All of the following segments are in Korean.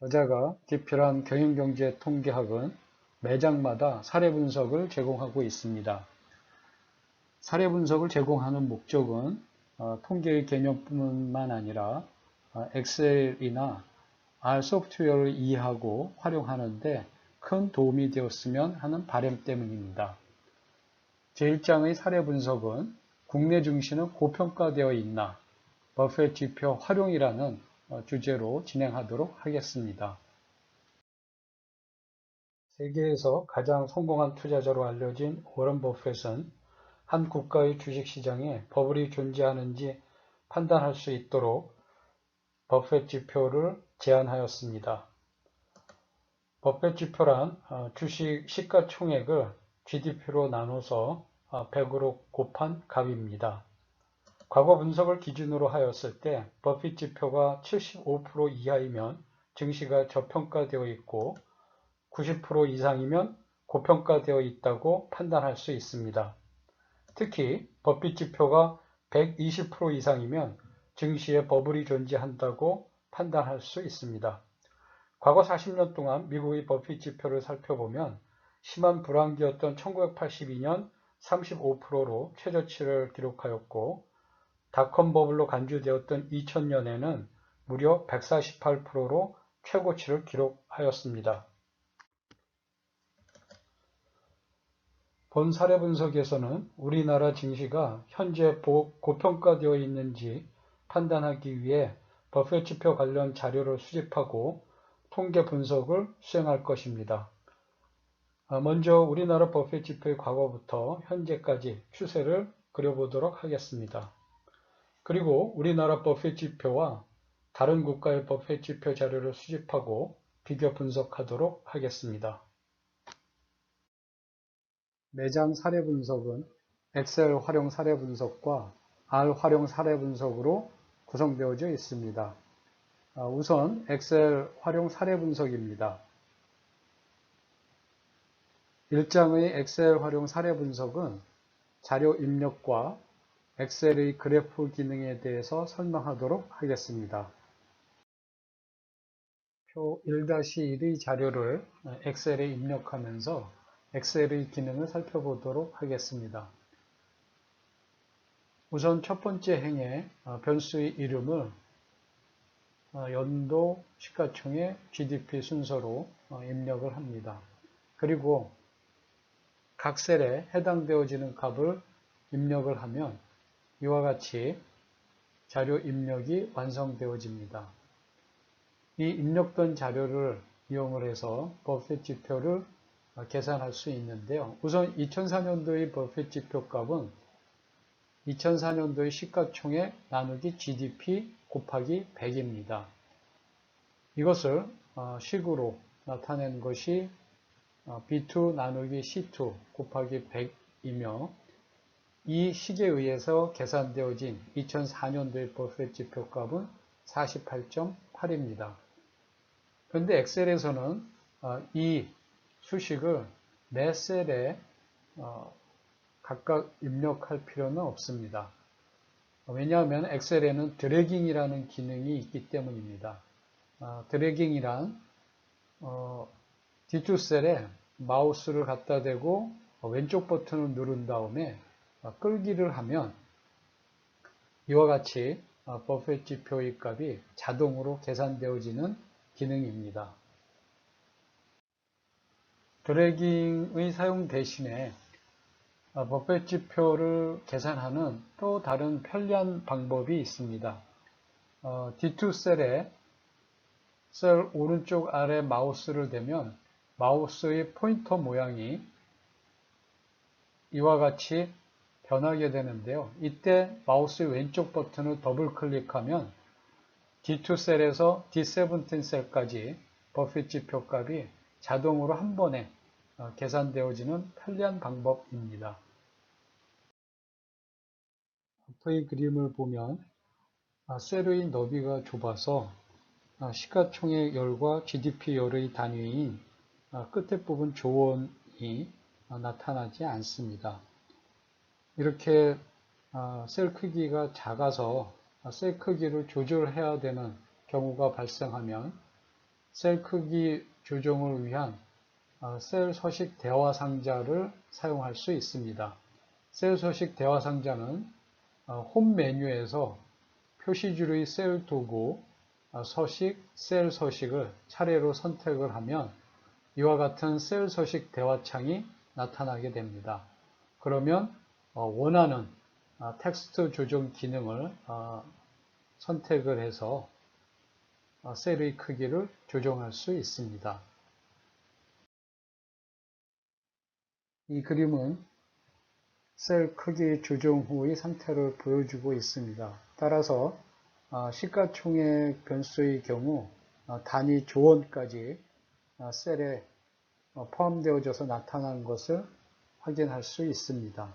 저자가 기필한 경영경제 통계학은 매장마다 사례 분석을 제공하고 있습니다. 사례 분석을 제공하는 목적은 어, 통계의 개념뿐만 아니라 어, 엑셀이나 R 소프트웨어를 이해하고 활용하는데 큰 도움이 되었으면 하는 바람 때문입니다. 제1장의 사례 분석은 국내 증시는 고평가되어 있나 버핏 지표 활용이라는 어, 주제로 진행하도록 하겠습니다. 세계에서 가장 성공한 투자자로 알려진 워런 버핏은 한 국가의 주식시장에 버블이 존재하는지 판단할 수 있도록 버핏 지표를 제안하였습니다. 버핏 지표란 어, 주식 시가총액을 GDP로 나눠서 100으로 어, 곱한 값입니다. 과거 분석을 기준으로 하였을 때 버핏 지표가 75% 이하이면 증시가 저평가되어 있고 90% 이상이면 고평가되어 있다고 판단할 수 있습니다. 특히 버핏 지표가 120% 이상이면 증시에 버블이 존재한다고 판단할 수 있습니다. 과거 40년 동안 미국의 버핏 지표를 살펴보면 심한 불황기였던 1982년 35%로 최저치를 기록하였고 닷컴 버블로 간주되었던 2000년에는 무려 148%로 최고치를 기록하였습니다. 본 사례 분석에서는 우리나라 증시가 현재 고평가되어 있는지 판단하기 위해 버핏 지표 관련 자료를 수집하고 통계 분석을 수행할 것입니다. 아, 먼저 우리나라 버핏 지표의 과거부터 현재까지 추세를 그려보도록 하겠습니다. 그리고 우리나라 버핏 지표와 다른 국가의 버핏 지표 자료를 수집하고 비교 분석하도록 하겠습니다. 매장 사례 분석은 엑셀 활용 사례 분석과 R 활용 사례 분석으로 구성되어져 있습니다. 아, 우선 엑셀 활용 사례 분석입니다. 1장의 엑셀 활용 사례 분석은 자료 입력과 엑셀의 그래프 기능에 대해서 설명하도록 하겠습니다. 표 1-1의 자료를 엑셀에 입력하면서 엑셀의 기능을 살펴보도록 하겠습니다. 우선 첫 번째 행에 어, 변수의 이름을 어, 연도 시가총액 GDP 순서로 어, 입력을 합니다. 그리고 각 셀에 해당되어지는 값을 입력을 하면 이와 같이 자료 입력이 완성되어집니다. 이 입력된 자료를 이용을 해서 버핏 지표를 계산할 수 있는데요. 우선 2004년도의 버핏 지표 값은 2004년도의 시가총액 나누기 GDP 곱하기 100입니다. 이것을 어, 식으로 나타낸 것이 B2 어, 나누기 C2 곱하기 100이며 이 식에 의해서 계산되어진 2004년도의 버핏 지표 값은 48.8입니다. 그런데 엑셀에서는 어, 이 수식을 매 셀에 각각 입력할 필요는 없습니다. 왜냐하면 엑셀에는 드래깅이라는 기능이 있기 때문입니다. 어, 드래깅이란 어, 뒷줄셀에 마우스를 갖다 대고 왼쪽 버튼을 누른 다음에 어, 끌기를 하면 이와 같이 어, 버핏 지표의 값이 자동으로 계산되어지는 기능입니다. 드래깅의 사용 대신에 어, 버핏 지표를 계산하는 또 다른 편리한 방법이 있습니다. 어, D2 셀에 셀 오른쪽 아래 마우스를 대면 마우스의 포인터 모양이 이와 같이 변하게 되는데요. 이때 마우스의 왼쪽 버튼을 더블 클릭하면 D2 셀에서 D17 셀까지 버핏 지표 값이 자동으로 한 번에 어, 계산되어지는 편리한 방법입니다. 앞의 그림을 보면 아, 셀의 너비가 좁아서 아, 시가총액 열과 GDP 열의 단위인 아, 끝에 부분 조원이 나타나지 않습니다. 이렇게 셀 크기가 작아서 셀 크기를 조절해야 되는 경우가 발생하면 셀 크기 조정을 위한 어, 셀 서식 대화 상자를 사용할 수 있습니다. 셀 서식 대화 상자는 어, 홈 메뉴에서 표시줄의 셀 도구, 어, 서식, 셀 서식을 차례로 선택을 하면 이와 같은 셀 서식 대화창이 나타나게 됩니다. 그러면 원하는 텍스트 조정 기능을 선택을 해서 셀의 크기를 조정할 수 있습니다. 이 그림은 셀 크기 조정 후의 상태를 보여주고 있습니다. 따라서 시가총액 변수의 경우 단위 조원까지 셀에 포함되어져서 나타나는 것을 확인할 수 있습니다.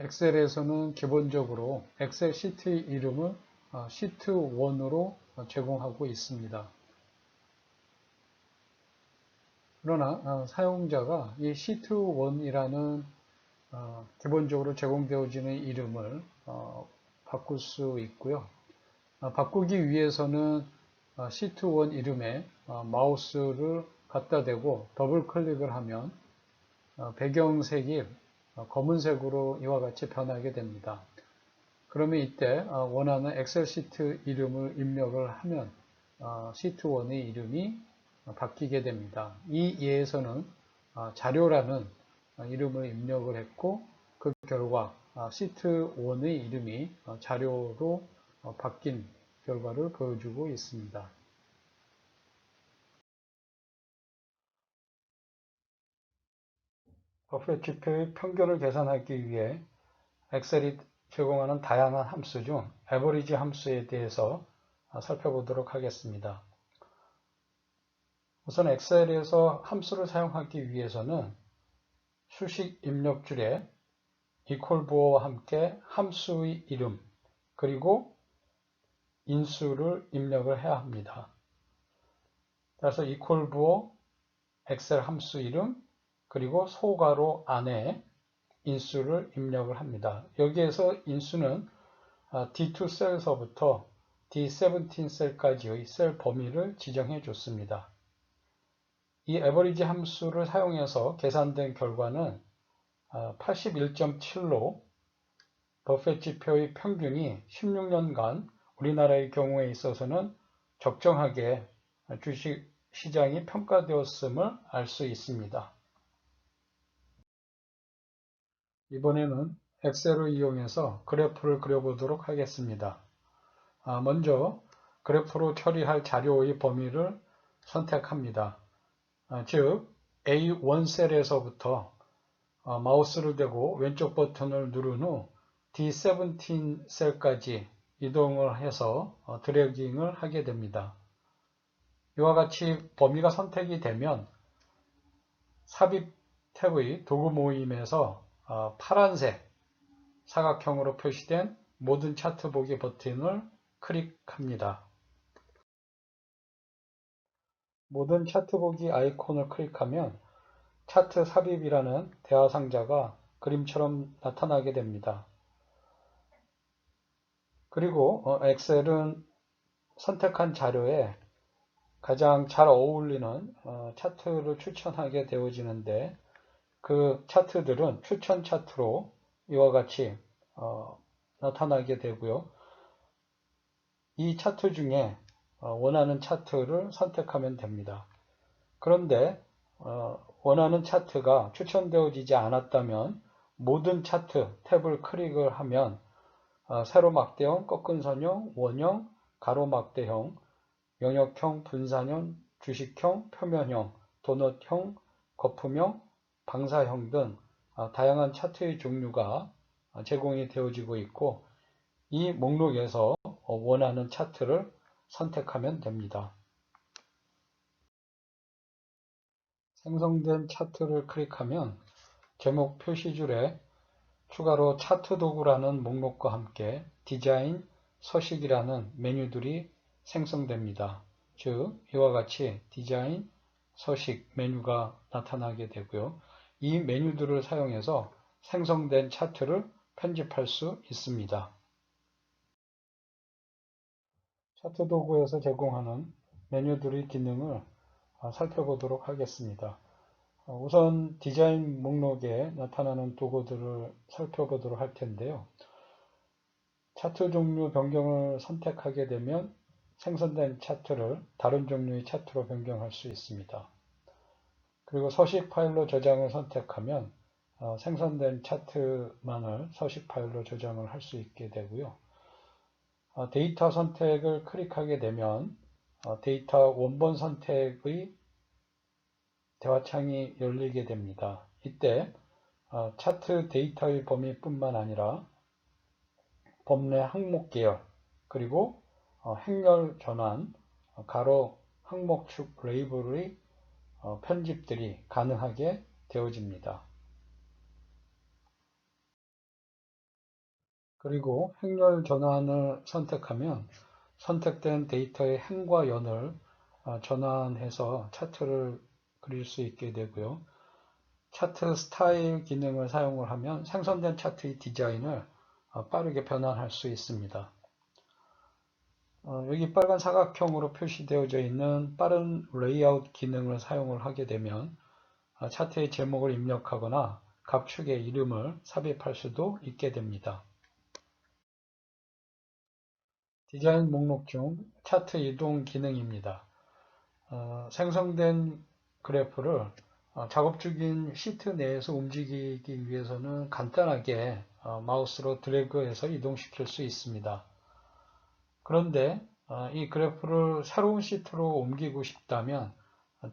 엑셀에서는 기본적으로 엑셀 시트의 이름을 시트 1으로 제공하고 있습니다. 그러나 어, 사용자가 이 시트 1이라는 어, 기본적으로 제공되어지는 이름을 어, 바꿀 수 있고요. 바꾸기 위해서는 시트 1 이름에 마우스를 갖다 대고 더블 클릭을 하면 배경색이 검은색으로 이와 같이 변하게 됩니다. 그러면 이때 원하는 엑셀 시트 이름을 입력을 하면 시트 1의 이름이 바뀌게 됩니다. 이 예에서는 자료라는 이름을 입력을 했고 그 결과 시트 1의 이름이 자료로 바뀐 결과를 보여주고 있습니다. 버핏 지표의 평균을 계산하기 위해 엑셀이 제공하는 다양한 함수 중 에버리지 함수에 대해서 살펴보도록 하겠습니다. 우선 엑셀에서 함수를 사용하기 위해서는 수식 입력줄에 equal 부호와 함께 함수의 이름 그리고 인수를 입력을 해야 합니다. 따라서 equal 부호 엑셀 함수 이름 그리고 소괄호 안에 인수를 입력을 합니다. 여기에서 인수는 D2 셀서부터 D17 셀까지의 셀 범위를 지정해 줬습니다. 이 에버리지 함수를 사용해서 계산된 결과는 81.7로 아, 버핏 지표의 평균이 16년간 우리나라의 경우에 있어서는 적정하게 주식 시장이 평가되었음을 알 수 있습니다. 이번에는 엑셀을 이용해서 그래프를 그려보도록 하겠습니다. 아, 먼저 그래프로 처리할 자료의 범위를 선택합니다. 아, 즉 A1 셀에서부터 어, 마우스를 대고 왼쪽 버튼을 누른 후 D17 셀까지 이동을 해서 어, 드래깅을 하게 됩니다. 이와 같이 범위가 선택이 되면 삽입 탭의 도구 모임에서 어, 파란색 사각형으로 표시된 모든 차트 보기 버튼을 클릭합니다. 모든 차트 보기 아이콘을 클릭하면 차트 삽입이라는 대화 상자가 그림처럼 나타나게 됩니다. 그리고 어, 엑셀은 선택한 자료에 가장 잘 어울리는 어, 차트를 추천하게 되어지는데 그 차트들은 추천 차트로 이와 같이 어, 나타나게 되고요. 이 차트 중에 어, 원하는 차트를 선택하면 됩니다. 그런데 어, 원하는 차트가 추천되어지지 않았다면 모든 차트 탭을 클릭을 하면 어, 세로 막대형, 꺾은 선형, 원형, 가로 막대형, 영역형, 분산형, 주식형, 표면형, 도넛형, 거품형, 방사형 등 다양한 차트의 종류가 제공이 되어지고 있고 이 목록에서 원하는 차트를 선택하면 됩니다. 생성된 차트를 클릭하면 제목 표시줄에 추가로 차트 도구라는 목록과 함께 디자인, 서식이라는 메뉴들이 생성됩니다. 즉 이와 같이 디자인, 서식 메뉴가 나타나게 되고요. 이 메뉴들을 사용해서 생성된 차트를 편집할 수 있습니다. 차트 도구에서 제공하는 메뉴들의 기능을 아, 살펴보도록 하겠습니다. 어, 우선 디자인 목록에 나타나는 도구들을 살펴보도록 할 텐데요. 차트 종류 변경을 선택하게 되면 생성된 차트를 다른 종류의 차트로 변경할 수 있습니다. 그리고 서식 파일로 저장을 선택하면 어, 생성된 차트만을 서식 파일로 저장을 할 수 있게 되고요. 어, 데이터 선택을 클릭하게 되면 어, 데이터 원본 선택의 대화창이 열리게 됩니다. 이때 차트 데이터의 범위뿐만 아니라 범내 항목 계열 그리고 행렬 전환 가로 항목축 레이블의 편집들이 가능하게 되어집니다. 그리고 행렬 전환을 선택하면 선택된 데이터의 행과 연을 어, 전환해서 차트를 그릴 수 있게 되고요. 차트 스타일 기능을 사용을 하면 생성된 차트의 디자인을 어, 빠르게 변환할 수 있습니다. 어, 여기 빨간 사각형으로 표시되어져 있는 빠른 레이아웃 기능을 사용을 하게 되면 차트의 제목을 입력하거나 각 축의 이름을 삽입할 수도 있게 됩니다. 디자인 목록 중 차트 이동 기능입니다. 어, 생성된 그래프를 어, 작업 중인 시트 내에서 움직이기 위해서는 간단하게 어, 마우스로 드래그해서 이동시킬 수 있습니다. 그런데 어, 이 그래프를 새로운 시트로 옮기고 싶다면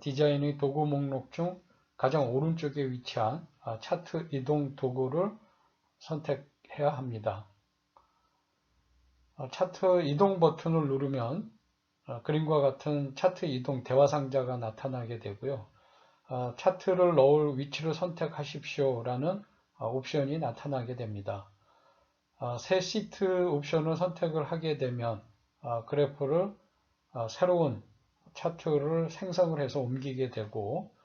디자인의 도구 목록 중 가장 오른쪽에 위치한 어, 차트 이동 도구를 선택해야 합니다. 어, 차트 이동 버튼을 누르면 어, 그림과 같은 차트 이동 대화 상자가 나타나게 되고요. 어, 차트를 넣을 위치를 선택하십시오 라는 옵션이 나타나게 됩니다. 새 시트 옵션을 선택을 하게 되면 그래프를 새로운 차트를 생성을 해서 옮기게 되고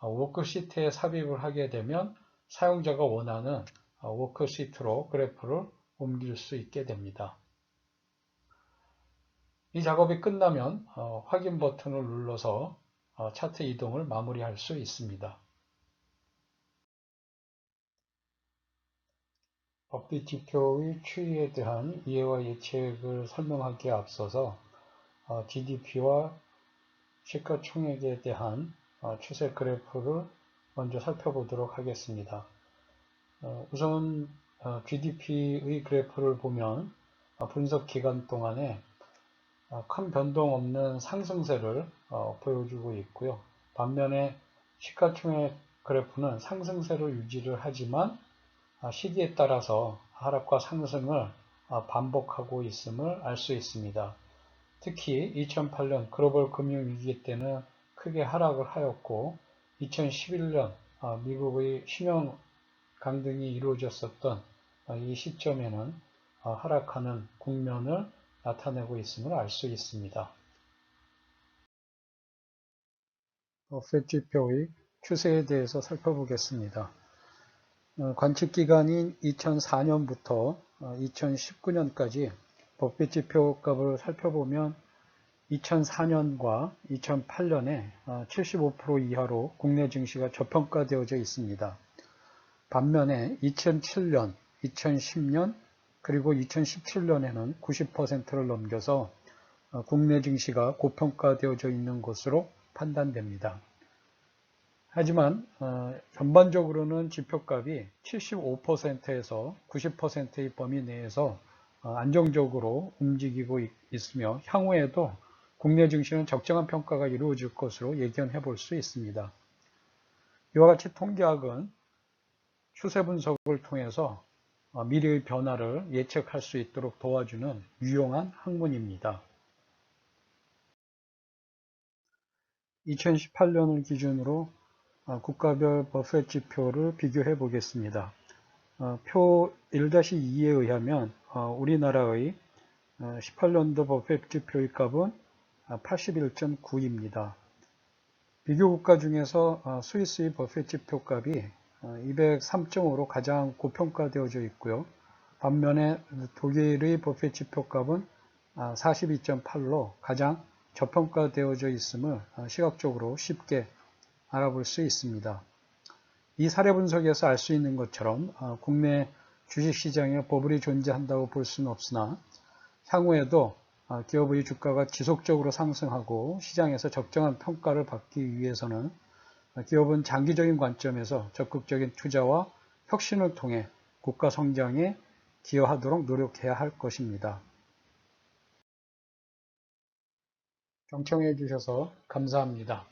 워크시트에 삽입을 하게 되면 사용자가 원하는 워크시트로 그래프를 옮길 수 있게 됩니다. 이 작업이 끝나면 어, 확인 버튼을 눌러서 어, 차트 이동을 마무리할 수 있습니다. 법비 지표의 추이에 대한 이해와 예측을 설명하기에 앞서서 어, GDP와 시가총액에 대한 어, 추세 그래프를 먼저 살펴보도록 하겠습니다. 어, 우선 GDP의 그래프를 보면 분석 기간 동안에 어, 큰 변동 없는 상승세를 어, 보여주고 있고요. 반면에 시가총액 그래프는 상승세를 유지를 하지만 아, 시기에 따라서 하락과 상승을 아, 반복하고 있음을 알 수 있습니다. 특히 2008년 글로벌 금융위기 때는 크게 하락을 하였고 2011년 아, 미국의 신용 강등이 이루어졌었던 이 시점에는 하락하는 국면을 나타내고 있음을 알 수 있습니다. 버펫 지표의 추세에 대해서 살펴보겠습니다. 어, 관측 기간인 2004년부터 2019년까지 버핏 지표 값을 살펴보면 2004년과 2008년에 75% 이하로 국내 증시가 저평가되어져 있습니다. 반면에 2007년, 2010년, 그리고 2017년에는 90%를 넘겨서 어, 국내 증시가 고평가되어져 있는 것으로 판단됩니다. 하지만 어, 전반적으로는 지표값이 75%에서 90%의 범위 내에서 어, 안정적으로 움직이고 있으며 향후에도 국내 증시는 적정한 평가가 이루어질 것으로 예견해 볼 수 있습니다. 이와 같이 통계학은 추세 분석을 통해서 어, 미래의 변화를 예측할 수 있도록 도와주는 유용한 학문입니다. 2018년을 기준으로 어, 국가별 버펫 지표를 비교해 보겠습니다. 어, 표 1-2에 의하면 우리나라의 18년도 버펫 지표의 값은 81.9입니다. 비교 국가 중에서 스위스의 버펫 지표 값이 203.5로 가장 고평가되어져 있고요. 반면에 독일의 버핏 지표 값은 42.8로 가장 저평가되어져 있음을 시각적으로 쉽게 알아볼 수 있습니다. 이 사례 분석에서 알 수 있는 것처럼 국내 주식시장에 버블이 존재한다고 볼 수는 없으나 향후에도 기업의 주가가 지속적으로 상승하고 시장에서 적정한 평가를 받기 위해서는 기업은 장기적인 관점에서 적극적인 투자와 혁신을 통해 국가 성장에 기여하도록 노력해야 할 것입니다. 경청해 주셔서 감사합니다.